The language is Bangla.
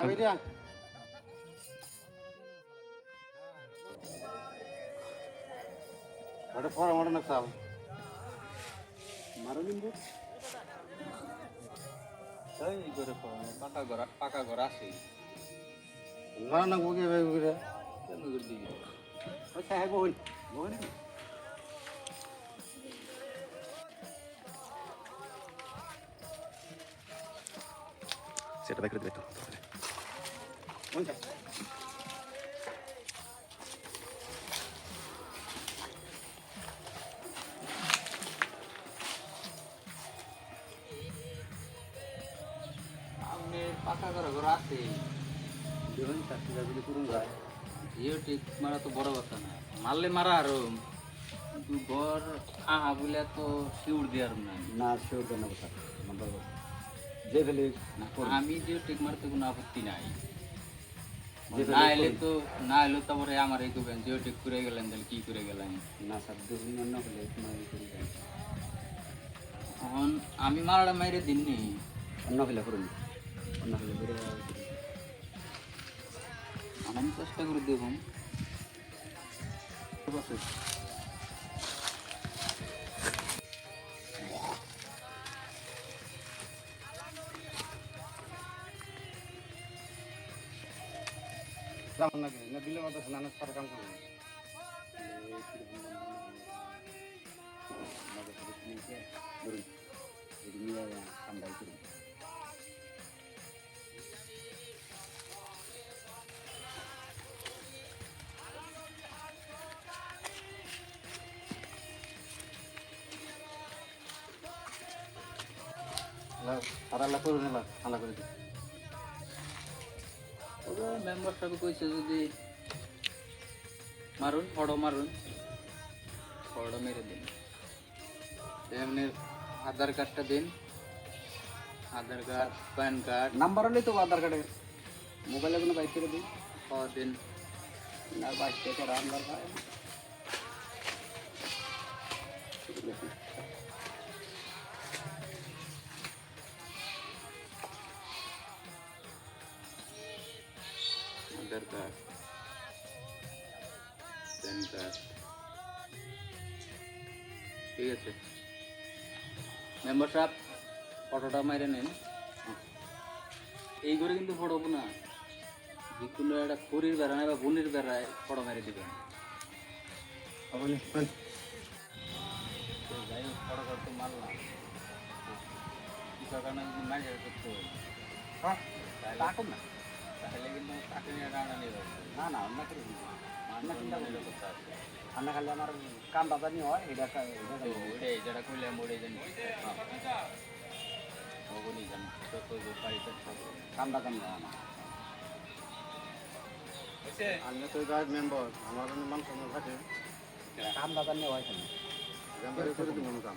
আমি রে ওটা পড়া মারো না চাল মারো নিম্বু এই করে পাকা ঘর পাকা ঘর আছে মারো না বুকে ভাই কেন দিবি ওই সাহেব বহন বহন সেটা দেখলে দিবে তো ওই আপনি পাকা ঘর ঘর আছে দেখুন চাকরি যদি করুন যায় জিও টিক মারা তো বড় কথা না মারলে মারা আরও কিন্তু ঘর আহা বলে তো শিউর দেওয়ার না না শিওর দেন কথা নাম্বার যে ফেলে আমি জিও টিক মারতে কোনো আপত্তি নাই। না এলে তো না এলে তো পরে আমার এই করবেন জিও টিক করে গেলেন তাহলে কি করে গেলেন? না স্যার তোমার করে যায় এখন আমি মারাটা মাইরে দিননি অন্য ফেলে করুন। অন্য করে আমি চেষ্টা করে দেখুন। যেমন নাকি না বিলের মধ্যে স্নানের সার কাম ঠান্ডাই করুন সারালা করুন এবার করে দিন ওরা মেম্বার সাহেব কইছে যদি মারুন ফড়ো মারুন। ফড়ো মেরে দিন। এমনি আধার কার্ডটা দিন। Aadhaar card PAN card. Number হলেই তো আধার কার্ডে। মোবাইলে কোনো বাইক করে দিই খাওয়া দিন। আর বাইক থেকে রান্নার ভাই প্যান কার্ড ঠিক আছে। মেম্বার সাহেব ফটোটা মেরে নেন। এই করে কিন্তু ফটো না যে কোনো একটা খড়ির বেড়ায় বা বোনের বেড়ায় ফটো মেরে দিবেন। যাই হোক ফটো করতে মারলাম কিছু কারণে মারি করতে হবে হ্যাঁ না। তাহলে কিন্তু তাকে নিয়ে টানা নিয়ে না? না অন্য করে দিন আমরা চিন্তা করলে করতে হবে ঠান্ডা খালি আমার কাম নিয়ে হয় এটা ওইটাই যেটা করলে আমি ওটাই জানি ওগুলি জানি যত বাড়িতে থাকবে কাম নিয়ে হয় আমার আমি তো গাইড মেম্বার আমার মান সম্মান থাকে কাম নিয়ে হয় কেন করে দিব কাম